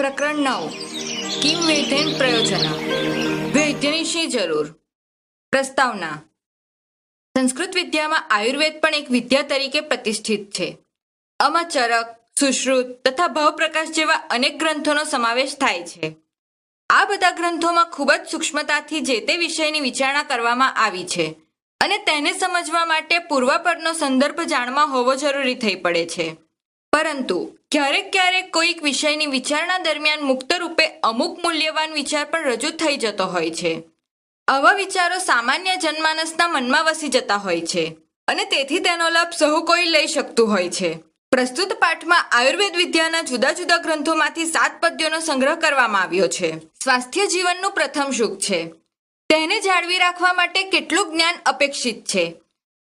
પ્રકરણ નવ કિમ વેધેન પ્રયોજન. વૈદ્યની શી જરૂર. પ્રસ્તાવના. સંસ્કૃત વિદ્યામાં આયુર્વેદ પણ એક વિદ્યા તરીકે પ્રતિષ્ઠિત છે. આમાં ચરક સુશ્રુત તથા ભાવપ્રકાશ જેવા અનેક ગ્રંથોનો સમાવેશ થાય છે. આ બધા ગ્રંથોમાં ખૂબ જ સૂક્ષ્મતાથી જે તે વિષયની વિચારણા કરવામાં આવી છે અને તેને સમજવા માટે પૂર્વાપરનો સંદર્ભ જાણવા હોવો જરૂરી થઈ પડે છે. પરંતુ ક્યારેક ક્યારેક કોઈક વિષયની વિચારણા દરમિયાન મુક્ત રૂપે અમુક મૂલ્યવાન વિચાર પણ રજૂ થઈ જતો હોય છે. આવા વિચારો સામાન્ય જનમાનસના મનમાં વસી જતા હોય છે અને તેથી તેનો લાભ સહુ કોઈ લઈ શકતું હોય છે. પ્રસ્તુત પાઠમાં આયુર્વેદ વિદ્યાના જુદા જુદા ગ્રંથોમાંથી સાત પદ્યોનો સંગ્રહ કરવામાં આવ્યો છે. સ્વાસ્થ્ય જીવનનું પ્રથમ સુખ છે. તેને જાળવી રાખવા માટે કેટલું જ્ઞાન અપેક્ષિત છે?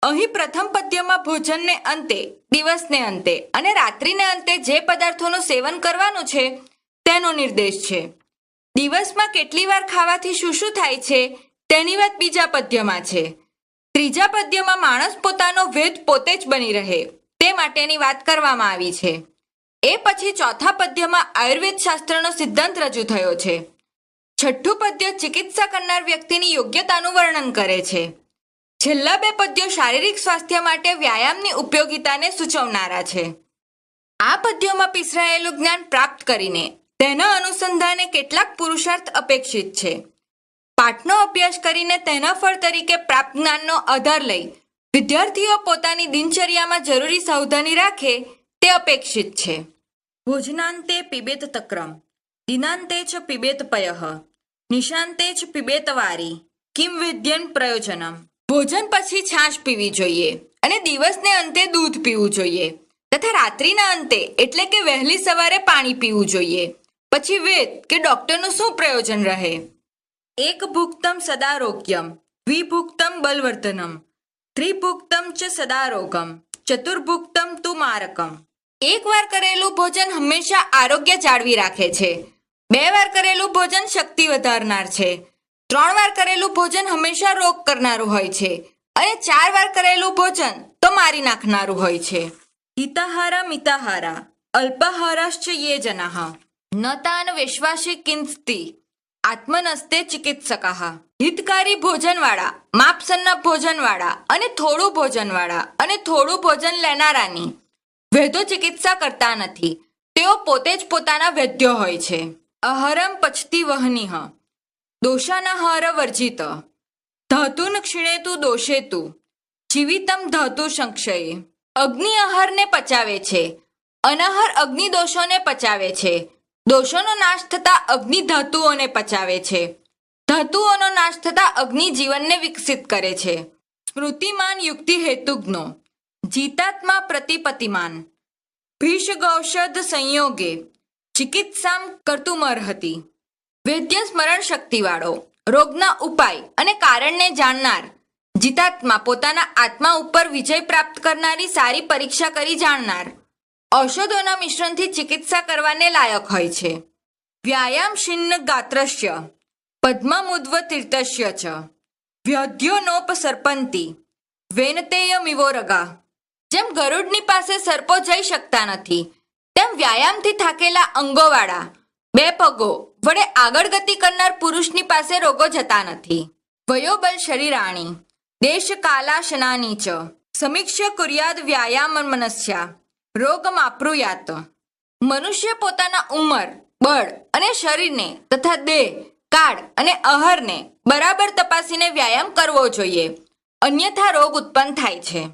અહીં પ્રથમ પદ્યમાં ભોજનને અંતે, દિવસને અંતે અને રાત્રિને અંતે જે પદાર્થોનું સેવન કરવાનું છે, તેનો નિર્દેશ છે. દિવસમાં કેટલી વાર ખાવાથી શું શું થાય છે, તેની વાત બીજા પદ્યમાં છે. ત્રીજા પદ્યમાં માણસ પોતાનો વેદ પોતે જ બની રહે, તે માટેની વાત કરવામાં આવી છે. એ પછી ચોથા પદ્યમાં આયુર્વેદ શાસ્ત્રનો સિદ્ધાંત રજૂ થયો છે. છઠ્ઠું પદ્ય ચિકિત્સા કરનાર વ્યક્તિની યોગ્યતાનું વર્ણન કરે છે. છેલ્લા બે પદ્યો શારીરિક સ્વાસ્થ્ય માટે વ્યાયામની ઉપયોગિતાને સૂચવનારા છે. આ પદ્યોમાં પીસરાયેલું જ્ઞાન પ્રાપ્ત કરીને તેના અનુસંધાને કેટલાક પુરુષાર્થ અપેક્ષિત છે. પાઠનો અભ્યાસ કરીને તેના ફળ તરીકે પ્રાપ્ત જ્ઞાનનો આધાર લઈ વિદ્યાર્થીઓ પોતાની દિનચર્યામાં જરૂરી સાવધાની રાખે તે અપેક્ષિત છે. ભોજનાંતે પિબેત તક્રમ, દિનાંતે ચ પીબેત પયહ નિશાંતે ચ પીબેત વારી, કિમ વિદ્યન પ્રયોજનમ. ભોજન પછી છાશ પીવી જોઈએ અને દિવસને અંતે દૂધ પીવું જોઈએ તથા રાત્રિના અંતે એટલે કે વહેલી સવારે પાણી પીવું જોઈએ. પછી વેદ કે ડોક્ટરનું શું પ્રયોજન રહે? એક ભુક્તમ સદારોગ્યમ, દ્વિભુક્તમ બલવર્ધનમ, ત્રિભુક્તમ ચ સદારોગમ, ચતુર્ભુક્તમ તુ મારકમ. એક વાર કરેલું ભોજન હંમેશા આરોગ્ય જાળવી રાખે છે. બે વાર કરેલું ભોજન શક્તિ વધારનાર છે. ત્રણ વાર કરેલું ભોજન હંમેશા રોગ કરનારું હોય છે અને ચાર વાર કરેલું ભોજન તો મારી નાખનારું હોય છે. હિતાહારા મિતાહારા, અલ્પાહારાશ્ચ યે જનાહ નતાન વિશ્વાસી કિંસ્તિ, આત્મનસ્તે ચિકિત્સકાહ હિતકારી ભોજનવાળા માપસરના ભોજનવાળા અને થોડું ભોજનવાળા અને થોડું ભોજન લેનારાની વૈદ્યો ચિકિત્સા કરતા નથી. તેઓ પોતે જ પોતાના વૈદ્ય હોય છે. અહરમ પછતી વહનીહ દોષાનાહાર વર્જિત ધાતુન ક્ષીણેતુ દોષેતુ જીવિતમ ધાતુ સંક્ષયે અગ્નિ આહારને પચાવે છે અનાહાર અગ્નિ દોષોને પચાવે છે દોષોનો નાશ થતા અગ્નિ ધાતુઓને પચાવે છે ધાતુઓનો નાશ થતા અગ્નિ જીવનને વિકસિત કરે છે સ્મૃતિમાન યુક્તિ હેતુજ્ઞો જીતાત્મા પ્રતિપતિમાન ભીષ ગૌષધ સંયોગે ચિકિત્સામ કર્તુમર્હતિ વૈદ્ય સ્મરણ શક્તિવાળો. રોગના ઉપાય અને કારણને જાણનાર. જીતાત્મા પોતાના આત્મા ઉપર વિજય પ્રાપ્ત કરનારી સારી પરીક્ષા કરી જાણનાર. ઔષધોના મિશ્રણથી ચિકિત્સા કરવાને લાયક હોય છે. વ્યાયામ શિન્ન ગાત્રસ્ય. પદ્મમુદ્વ તીર્થસ્ય ચ. વ્યધ્યોનોપ સરપંતી. વેનતેય મિવોરગા જેમ ગરુડની પાસે સર્પો જઈ શકતા નથી, તેમ વ્યાયામથી થાકેલા અંગોવાળા. બે પગો વડે આગળ ગતિ કરનાર પુરુષની પાસે રોગો જતા નથી. વયોબલ શરીરાણી. દેશ કાલાશનાની ચ. સમીક્ષ કુર્યાદ વ્યાયામ મનસ્યા. રોગ માપૃયાત મનુષ્ય પોતાના ઉંમર, બળ અને શરીરને તથા દેહ, કાળ અને આહારને બરાબર તપાસીને વ્યાયામ કરવો જોઈએ. અન્યથા રોગ ઉત્પન્ન થાય છે.